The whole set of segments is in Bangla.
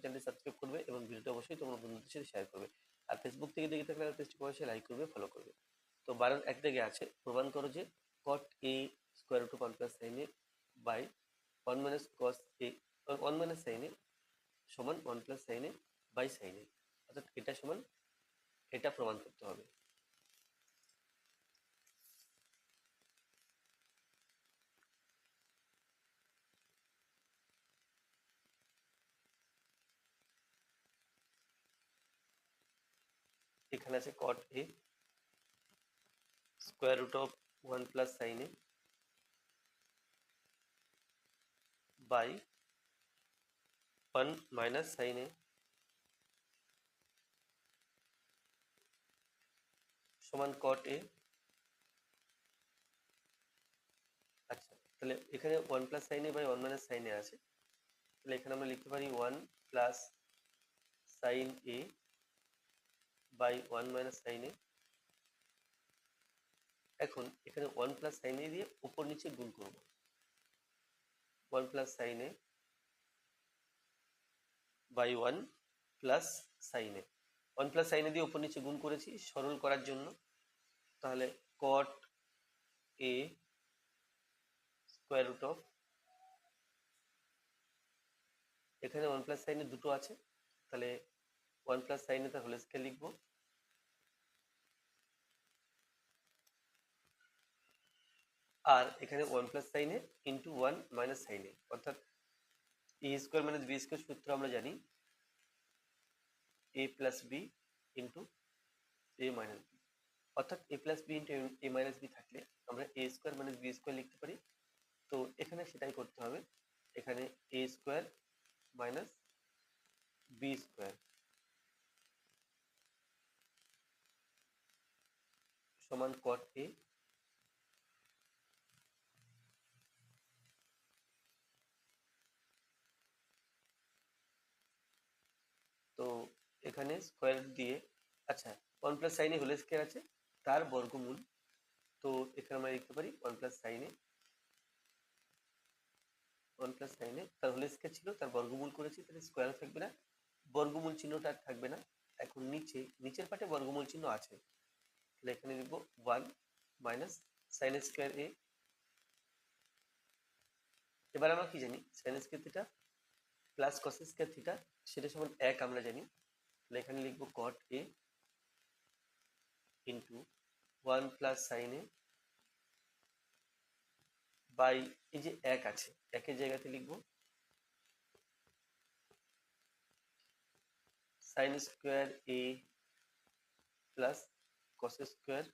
চ্যানেলটি সাবস্ক্রাইব করবে এবং ভিডিওটা অবশ্যই তোমার বন্ধুদের সাথে শেয়ার করবে। আর ফেসবুক থেকে দেখে থাকলে পেজটি অবশ্যই লাইক করবে ফলো করবে। তো বারোর এক থেকে আছে, প্রমাণ করো যে cot A square root one plus sin A by one minus cos A one minus sin A সমান one plus sin A by sin A অর্থাৎ এটা সমান, এটা প্রমাণ করতে হবে। এখানে আছে cot A square root of one plus sin A by one minus sin A সমান কট এ আচ্ছা তাহলে এখানে one plus sin A by one minus sin A আছে তাহলে এখানে আমরা লিখতে পারি one plus sin A by one minus sin A এখন এখানে ওয়ান প্লাস সাইন এ দিয়ে উপর নিচে গুণ করব। One plus sin A by one plus sin A one plus sin A দিয়ে উপর নিচে গুণ করেছি, সরল করার জন্য। তাহলে cot A square root of এখানে ওয়ান প্লাস সাইনে দুটো আছে। তাহলে ওয়ান প্লাস সাইনে তার হোল স্কেল লিখব। আর এখানে ওয়ান প্লাস সাইনে ইন্টু ওয়ান মাইনাস সাইনে অর্থাৎ A square minus B square সূত্র আমরা জানি। A plus B into A minus B অর্থাৎ A plus B into A minus B থাকলে আমরা A square minus B square লিখতে পারি। তো এখানে সেটাই করতে হবে। এখানে A square minus B square সমান কট এ তো এখানে স্কোয়ার দিয়ে আচ্ছা ওয়ান প্লাস সাইনে হোল স্কোয়ার আছে, তার বর্গমূল। তো এখানে আমরা লিখতে পারি ওয়ান প্লাস সাইনে ওয়ান প্লাস সাইনে তার হোল স্কোয়ার ছিল, তার বর্গমূল করেছি, তাহলে স্কোয়ার থাকবে না। বর্গমূল চিহ্নটা থাকবে না। এখন নিচে, নিচের পাটে বর্গমূল চিহ্ন আছে। তাহলে এখানে লিখব one minus sin square A. এবার আমরা কি জানি? Sin square theta plus cos square theta, সেটা সমান এক আমরা জানি। তাহলে এখানে লিখব cot A into one plus sin A by এই যে এক আছে, একের জায়গাতে লিখব sin square A plus cos square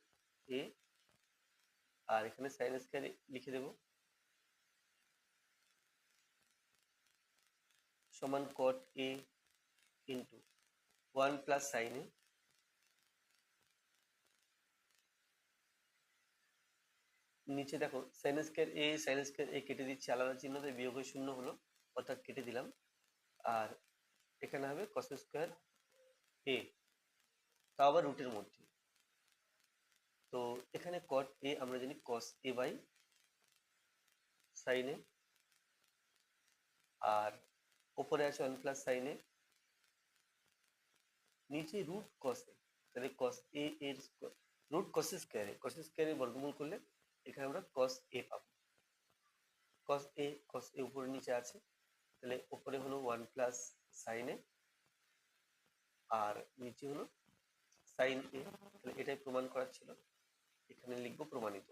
A, আর এখানে সাইন স্কোয়ার লিখে দেব। সমান cot A into one plus sin A নিচে দেখো sin square A sin square A কেটে দিচ্ছি, আলাদা চিহ্নতে বিয়োগ হয়ে শূন্য হলো, অর্থাৎ কেটে দিলাম। আর এখানে হবে কস স্কোয়ার এ তাও আবার রুটের মধ্যে। তো এখানে কট এ আমরা জানি কস এ বাই সাইনে আর ওপরে আছে ওয়ান প্লাস সাইনে নিচে রুট কস এ তাহলে কস এ এর রুট কস স্কোয়ারে কস স্কোয়ারে বর্গমূল করলে এখানে আমরা কস এ পাবো। কস এ কস এ উপরে নিচে আছে, তাহলে উপরে হলো ওয়ান প্লাস সাইনে আর নিচে হলো সাইন এ তাহলে এটাই প্রমাণ করার ছিল। এখানে লিখব প্রমাণিত।